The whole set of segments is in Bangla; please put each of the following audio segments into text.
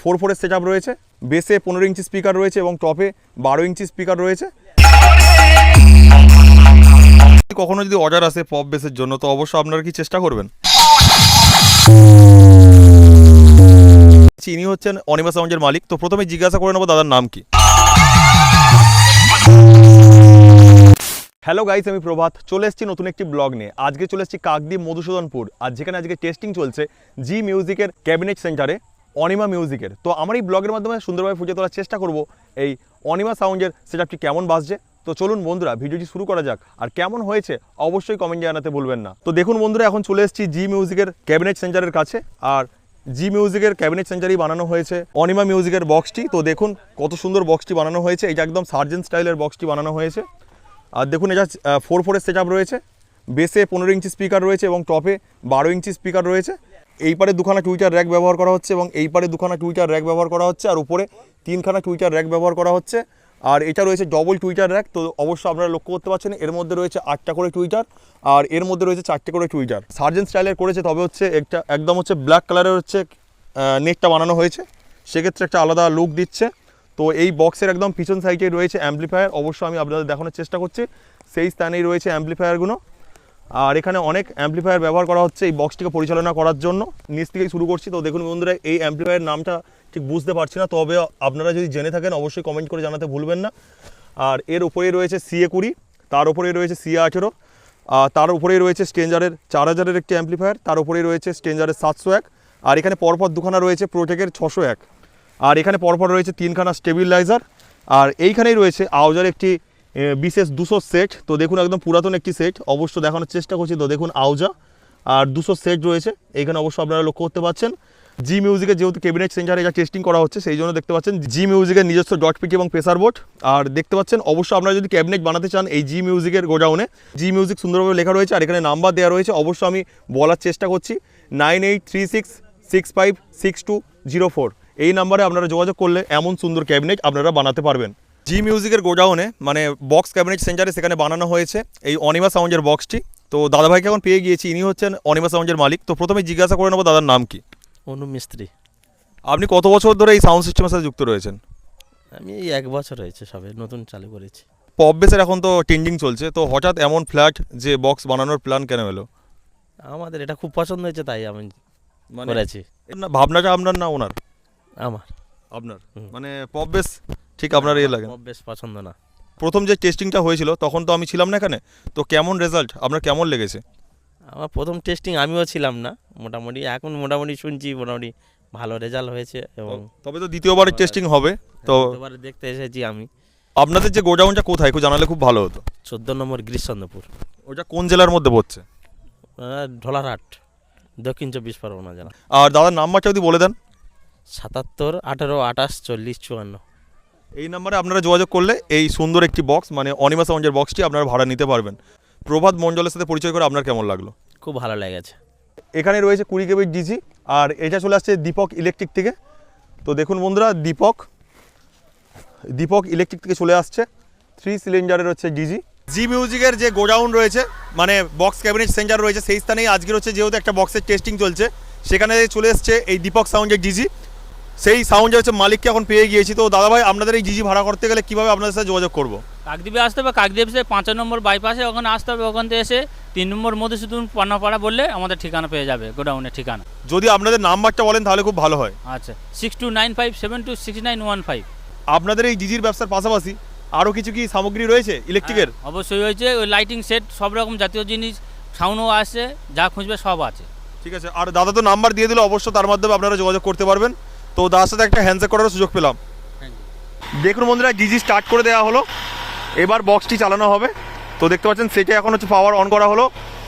ফোর ফোরের সেট রয়েছে বেসে পনেরো ইঞ্চি স্পিকার রয়েছে এবং টপে বারো ইঞ্চি স্পিকার রয়েছে। কখনো যদি অর্ডার আসে পপ বেসের জন্য, তো অবশ্যই আপনারা কি চেষ্টা করবেন? ইনি হচ্ছেন অনিমা সাউন্ডের মালিক, তো প্রথমে জিজ্ঞাসা করে নেব দাদার নাম কি। হ্যালো গাইস আমি প্রভাত। চলে এসেছি নতুন একটি ব্লগ নিয়ে। আজকে চলে এসেছি কাকদ্বীপ মধুসূদনপুর। আর যেখানে আজকে টেস্টিং চলছে জি মিউজিকের ক্যাবিনেট সেন্টারে অনিমা মিউজিকের। তো আমার এই ব্লগের মাধ্যমে সুন্দরভাবে ফুটিয়ে তোলার চেষ্টা করব এই অনিমা সাউন্ডের সেটআপটি কেমন বাজছে। তো চলুন বন্ধুরা, ভিডিওটি শুরু করা যাক। আর কেমন হয়েছে অবশ্যই কমেন্ট জানাতে ভুলবেন না। তো দেখুন বন্ধুরা, এখন চলে এসেছি জি মিউজিকের ক্যাবিনেট সেন্টারের কাছে। আর জি মিউজিকের ক্যাবিনেট সেন্টারই বানানো হয়েছে অনিমা মিউজিকের বক্সটি তো দেখুন কত সুন্দর বক্সটি বানানো হয়েছে। এটা একদম সার্জেন্ট স্টাইলের বক্সটি বানানো হয়েছে। আর দেখুন, এটা ফোর ফোরের সেট রয়েছে। বেসে পনেরো ইঞ্চি স্পিকার রয়েছে এবং টপে বারো ইঞ্চি স্পিকার রয়েছে। এই পারে দুখানা টুইটার র্যাক ব্যবহার করা হচ্ছে এবং এই পারে দুখানা টুইটার র্যাক ব্যবহার করা হচ্ছে, আর উপরে তিনখানা টুইটার র্যাক ব্যবহার করা হচ্ছে। আর এটা রয়েছে ডবল টুইটার র্যাক, তো অবশ্যই আপনারা লক্ষ্য করতে পারছেন, এর মধ্যে রয়েছে আটটা করে টুইটার আর এর মধ্যে রয়েছে চারটে করে টুইটার সার্জেন্ট স্টাইলের করেছে, তবে হচ্ছে একটা একদম হচ্ছে ব্ল্যাক কালারের হচ্ছে নেটটা বানানো হয়েছে। সেক্ষেত্রে একটা আলাদা লুক দিচ্ছে। তো এই বক্সের একদম পিছন সাইডে রয়েছে অ্যাম্পলিফায়ার অবশ্যই আমি আপনাদের দেখানোর চেষ্টা করছি। সেই স্থানেই রয়েছে অ্যাম্পলিফায়ারগুলো আর এখানে অনেক অ্যাম্পলিফায়ার ব্যবহার করা হচ্ছে এই বক্সটিকে পরিচালনা করার জন্য। নিচ থেকেই শুরু করছি। তো দেখুন বন্ধুরা, এই অ্যাম্পলিফায়ার নামটা ঠিক বুঝতে পারছি না। তবে আপনারা যদি জেনে থাকেন, অবশ্যই কমেন্ট করে জানাতে ভুলবেন না। আর এর উপরেই রয়েছে সিএ কুড়ি, তার উপরেই রয়েছে সিএ আঠেরো তার উপরেই রয়েছে স্টেঞ্জারের চার হাজারের একটি অ্যাম্পলিফায়ার তার উপরেই রয়েছে স্টেঞ্জারের সাতশো এক, আর এখানে পরপর দুখানা রয়েছে প্রোটেকের ছশো এক। আর এখানে পরপর রয়েছে তিনখানা স্টেবিলাইজার আর এইখানেই রয়েছে আউজার একটি বিশেষ দুশো সেট তো দেখুন একদম পুরাতন একটি সেট অবশ্য দেখানোর চেষ্টা করছি, তো দেখুন আউজা, আর দুশো সেট রয়েছে, এখানে অবশ্য আপনারা লক্ষ্য করতে পারছেন জি মিউজিকের যেহেতু ক্যাবিনেট সেন্টারে এটা টেস্টিং করা হচ্ছে, সেই জন্য দেখতে পাচ্ছেন জি মিউজিকের নিজস্ব ডট পিটি এবং প্রেসার বোর্ড আর দেখতে পাচ্ছেন অবশ্যই আপনারা যদি ক্যাবিনেট বানাতে চান এই জি মিউজিকের গোডাউনে জি মিউজিক সুন্দরভাবে লেখা রয়েছে, আর এখানে নাম্বার দেওয়া রয়েছে অবশ্যই আমি বলার চেষ্টা করছি nine eight three six six five six two zero four এই নাম্বারে আপনারা যোগাযোগ করলে এমন সুন্দর ক্যাবিনেট আপনারা বানাতে পারবেন। জি মিউজিকের গোডাউনে মানে বক্স ক্যাবিনেট সেন্টারে সেখানে বানানো হয়েছে এই অনিমা সাউন্ডের বক্সটি তো দাদাভাইকে এখন পেয়ে গিয়েছি ইনি হচ্ছেন অনিমা সাউন্ডের মালিক। তো প্রথমে জিজ্ঞাসা করে নেব দাদার নাম কি? অনু মিস্ত্রি। আপনি কত বছর ধরে এই সাউন্ড সিস্টেমের সাথে যুক্ত রয়েছেন? আমি এই এক বছর হয়েছে সবে নতুন চালু করেছি। পপ বেসের এখন তো ট্রেন্ডিং চলছে তো হঠাৎ এমন ফ্ল্যাট যে বক্স বানানোর প্ল্যান কেন এলো? আমাদের এটা খুব পছন্দ হয়েছে তাই আমি মানে করেছি। ভাবনাটা আপনার না ওনার? আমার। আপনার? মানে পপ বেস ঠিক আপনার ইয়ে লাগে। বেশ পছন্দ না। প্রথম যে টেস্টিংটা হয়েছিল তখন তো আমি ছিলাম না এখানে। তো কেমন রেজাল্ট আপনার কেমন লেগেছে? আমার প্রথম টেস্টিং আমিও ছিলাম না। মোটামুটি এখন মোটামুটি শুনছি মোটামুটি ভালো রেজাল্ট হয়েছে এবং তবে তো দ্বিতীয়বারের টেস্টিং হবে তো এবারে দেখতে এসেছি আমি। আপনাদের যে গোডাউনটা কোথায়? একটু জানালে খুব ভালো হতো। চোদ্দ নম্বর গ্রীষ্চন্দ্রপুর ওটা কোন জেলার মধ্যে পড়ছে? আহ, ঢোলারহাট দক্ষিণ চব্বিশ পরগনা জেলা। আর দাদার নাম্বারটা যদি বলে দেন। সাতাত্তর আঠারো আঠাশ চল্লিশ চুয়ান্ন। এই নাম্বারে আপনারা যোগাযোগ করলে এই সুন্দর একটি বক্স মানে অনিমা সাউন্ডের বক্সটি আপনারা ভাড়া নিতে পারবেন। প্রভাত মণ্ডলের সাথে পরিচয় করে আপনার কেমন লাগল? খুব ভালো লেগেছে। এখানে রয়েছে কুড়ি কেবির ডিজি আর এটা চলে আসছে দীপক ইলেকট্রিক থেকে। তো দেখুন বন্ধুরা দীপক দীপক ইলেকট্রিক থেকে চলে আসছে। থ্রি সিলিন্ডারের হচ্ছে ডিজি। জি মিউজিকের যে গোডাউন রয়েছে মানে বক্স ক্যাবিনেট সেন্টার রয়েছে সেই স্থানেই আজকের হচ্ছে যেহেতু একটা বক্সের টেস্টিং চলছে সেখানে চলে এসছে এই দীপক সাউন্ডের ডিজি। সেই সাউন্ড হচ্ছে মালিককে এখন পেয়ে গিয়েছি। তো দাদাভাই আপনাদের এই জিজি ভাড়া করতে গেলে কীভাবে আপনাদের সাথে যোগাযোগ করব? কাকদ্বীপে আসতে হবে কাকদ্বীপ সে পাঁচ নম্বর বাইপাসে ওখানে আসতে হবে ওখান থেকে এসে তিন নম্বর মধুসূদন পান্নাপাড়া বললে আমাদের ঠিকানা পেয়ে যাবে গোডাউনের ঠিকানা। যদি আপনাদের নাম্বারটা বলেন তাহলে খুব ভালো হয়। আচ্ছা six two nine five seven two six nine one five আপনাদের এই জিজির ব্যবসার পাশাপাশি আরও কিছু কি সামগ্রী রয়েছে? ইলেকট্রিকের অবশ্যই হয়েছে ওই লাইটিং সেট সব রকম জাতীয় জিনিস সাউন্ডও আছে যা খুঁজবে সব আছে। ঠিক আছে আর দাদা তো নাম্বার দিয়ে দিলে অবশ্য তার মাধ্যমে আপনারা যোগাযোগ করতে পারবেন। তো তার সাথে একটা হ্যান্ডশেক করার সুযোগ পেলাম। দেখুন বন্ধুরা জিজি স্টার্ট করে দেওয়া হলো। এবার বক্সটি চালানো হবে। তো দেখতে পাচ্ছেন সেটা এখন হচ্ছে পাওয়ার অন করা হলো।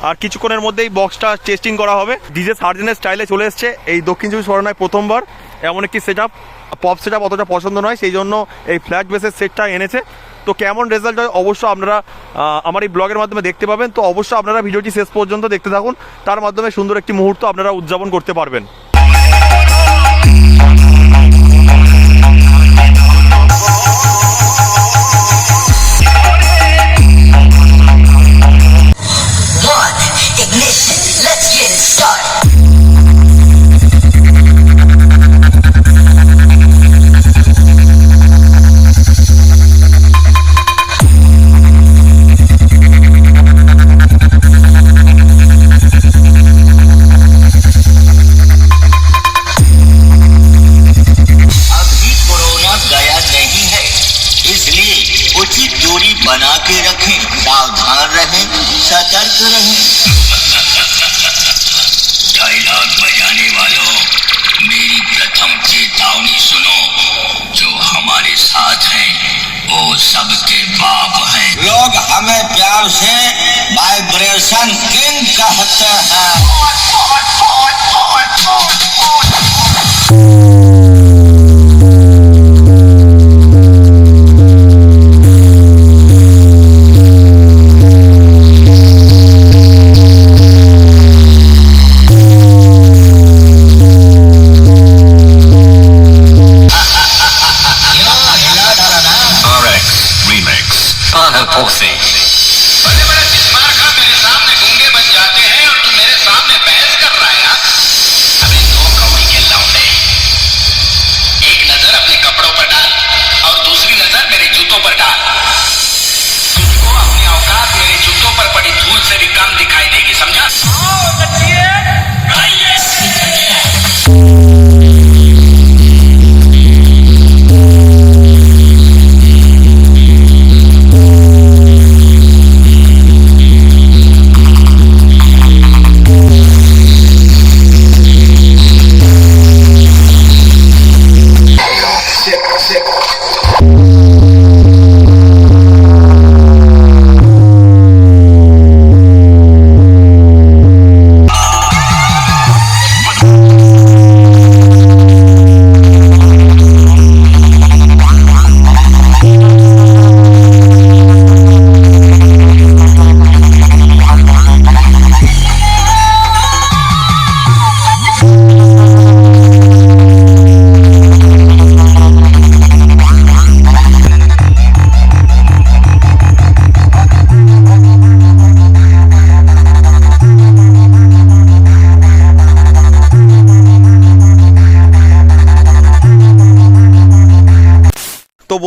আর কিছুক্ষণের মধ্যেই বক্সটা টেস্টিং করা হবে। ডিজে সার্জেনের স্টাইলে চলে এসছে। এই দক্ষিণ চব্বিশ পরগনায় প্রথমবার। এমন একটি সেট পপ সেট অতটা পছন্দ নয়, সেই জন্য এই ফ্ল্যাট বেসের সেটটা এনেছে। তো কেমন রেজাল্ট হয় অবশ্য আপনারা আমার এই ব্লগের মাধ্যমে দেখতে পাবেন। তো অবশ্যই আপনারা ভিডিওটি শেষ পর্যন্ত দেখতে থাকুন। তার মাধ্যমে সুন্দর একটি মুহূর্ত আপনারা উদযাপন করতে পারবেন। चेतावनी सुनो जो हमारे साथ है वो सबके बाप है। लोग हमें प्यार से वाइब्रेशन किंग कहते हैं?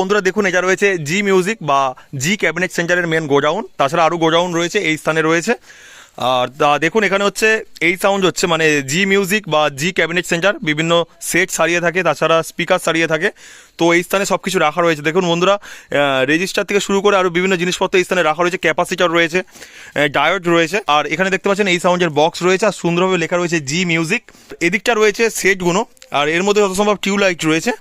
বন্ধুরা দেখুন এটা রয়েছে জি মিউজিক বা জি ক্যাবিনেট সেন্টারের মেন গোডাউন তাছাড়া আরও গোডাউন রয়েছে, এই স্থানে রয়েছে। আর তা দেখুন, এখানে হচ্ছে, এই সাউন্ড হচ্ছে মানে জি মিউজিক বা জি ক্যাবিনেট সেন্টার বিভিন্ন সেট সারিয়ে থাকে, তাছাড়া স্পিকার সারিয়ে থাকে। তো এই স্থানে সব কিছু রাখা রয়েছে। দেখুন বন্ধুরা রেজিস্টার থেকে শুরু করে আরও বিভিন্ন জিনিসপত্র এই স্থানে রাখা রয়েছে ক্যাপাসিটার রয়েছে ডায়োড রয়েছে। আর এখানে দেখতে পাচ্ছেন, এই সাউন্ডের বক্স রয়েছে, আর সুন্দরভাবে লেখা রয়েছে জি মিউজিক এদিকটা রয়েছে সেটগুলো আর এর মধ্যে যত সম্ভব টিউবলাইট রয়েছে।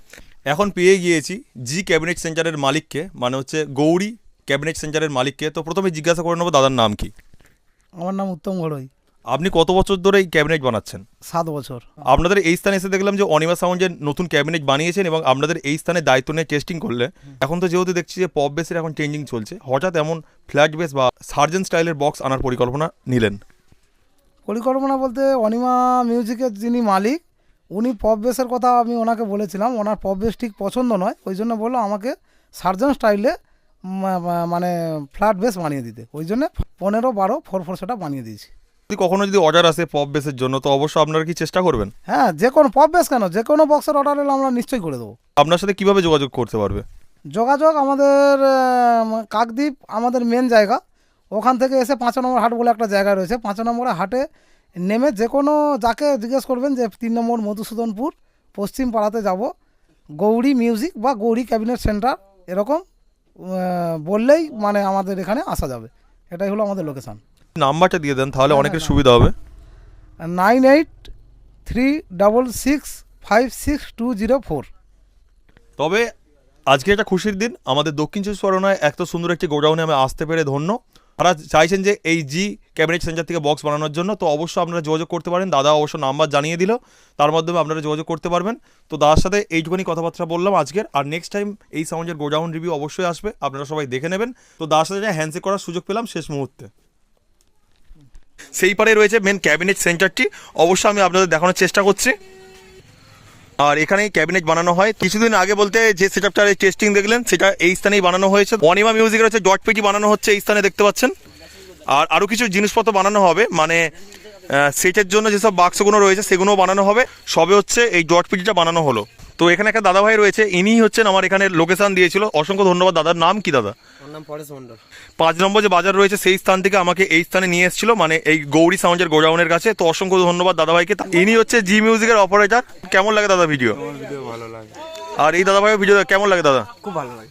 এখন পেয়ে গিয়েছি জি ক্যাবিনেট সেন্টারের মালিককে মানে হচ্ছে গৌরী ক্যাবিনেট সেন্টারের মালিককে। তো প্রথমে জিজ্ঞাসা করে নেব দাদার নাম কি? আমার নাম উত্তম ঘড়ই। আপনি কত বছর ধরে এই ক্যাবিনেট বানাচ্ছেন? সাত বছর। আপনাদের এই স্থানে এসে দেখলাম যে অনিমা সাউন্ডের নতুন ক্যাবিনেট বানিয়েছেন এবং আপনাদের এই স্থানে দায়িত্ব নিয়ে টেস্টিং করলে এখন তো যেহেতু দেখছি যে পপ বেসের এখন চেঞ্জিং চলছে হঠাৎ এমন ফ্ল্যাট বেস বা সার্জেন স্টাইলের বক্স আনার পরিকল্পনা নিলেন। পরিকল্পনা বলতে অনিমা মিউজিকের যিনি মালিক উনি পপ বেসের কথা আমি ওনাকে বলেছিলাম ওনার পপ বেস ঠিক পছন্দ নয় ওই জন্য বলল আমাকে সার্জন স্টাইলে মানে ফ্ল্যাট বেস বানিয়ে দিতে। ওই জন্য পনেরো বারো ফোর ফোর সেটা বানিয়ে দিয়েছি। যদি কখনো যদি অর্ডার আসে পপ বেসের জন্য তো অবশ্যই আপনারা কি চেষ্টা করবেন? হ্যাঁ যে কোনো পপ বেস কেন যে কোনো বক্সের অর্ডার এলে আমরা নিশ্চয়ই করে দেবো। আপনার সাথে কীভাবে যোগাযোগ করতে পারবে? যোগাযোগ আমাদের কাকদ্বীপ আমাদের মেন জায়গা। ওখান থেকে এসে পাঁচ নম্বর হাট বলে একটা জায়গা রয়েছে পাঁচ নম্বরে হাটে নেমে যে কোনো যাকে জিজ্ঞেস করবেন যে তিন নম্বর মধুসূদনপুর পশ্চিম পাড়াতে যাব। গৌরী মিউজিক বা গৌরী ক্যাবিনেট সেন্টার এরকম বললেই মানে আমাদের এখানে আসা যাবে। এটাই হলো আমাদের লোকেশান নাম্বারটা দিয়ে দেন তাহলে হ্যাঁ, অনেকের হ্যাঁ। সুবিধা হবে। Nine eight three double six five six two zero four. তবে আজকে একটা খুশির দিন আমাদের দক্ষিণ চব্বিশ পরগনায় এত সুন্দর একটি গোডাউনে আমি আসতে পেরে ধন্য। তারা চাইছেন যে এই জি ক্যাবিনেট সেন্টার থেকে বক্স বানানোর জন্য। তো অবশ্যই আপনারা যোগাযোগ করতে পারেন। দাদা অবশ্য নাম্বার জানিয়ে দিল। তার মাধ্যমে আপনারা যোগাযোগ করতে পারবেন। তো দাদার সাথে এইটুকুনি কথাবার্তা বললাম আজকের। আর নেক্সট টাইম এই সাউন্ডের গোডাউন রিভিউ অবশ্যই আসবে। আপনারা সবাই দেখে নেবেন। তো দাদার সাথে হ্যান্ডশেক করার সুযোগ পেলাম শেষ মুহূর্তে। সেই পারে রয়েছে মেন ক্যাবিনেট সেন্টারটি অবশ্যই আমি আপনাদের দেখানোর চেষ্টা করছি। আর এখানে ক্যাবিনেট বানানো হয়। কিছুদিন আগে বলতে যে সেটআপটার টেস্টিং দেখলেন, সেটা এই স্থানেই বানানো হয়েছে। অনিমা মিউজিকের হচ্ছে ডট পেটি বানানো হচ্ছে এই স্থানে দেখতে পাচ্ছেন। আর আরও কিছু জিনিসপত্র বানানো হবে মানে সেটের জন্য যেসব বাক্সগুলো রয়েছে সেগুলো বানানো হবে। সবে হচ্ছে এই ডট পিটিটা বানানো হলো। তো এখানে একটা দাদা ভাই রয়েছে ইনি হচ্ছেন আমার এখানে লোকেশন দিয়েছিল। অসংখ্য ধন্যবাদ দাদার নাম কি দাদা? পাঁচ নম্বর যে বাজার রয়েছে সেই স্থান থেকে আমাকে এই স্থানে নিয়ে এসেছিল মানে এই গৌরী সাউন্ডের গোডাউনের কাছে। তো অসংখ্য ধন্যবাদ দাদা ভাইকে ইনি হচ্ছে জি মিউজিকের অপারেটর কেমন লাগে দাদা ভিডিও ভালো লাগে। আর এই দাদা ভাইয়ের ভিডিও কেমন লাগে দাদা? খুব ভালো লাগে।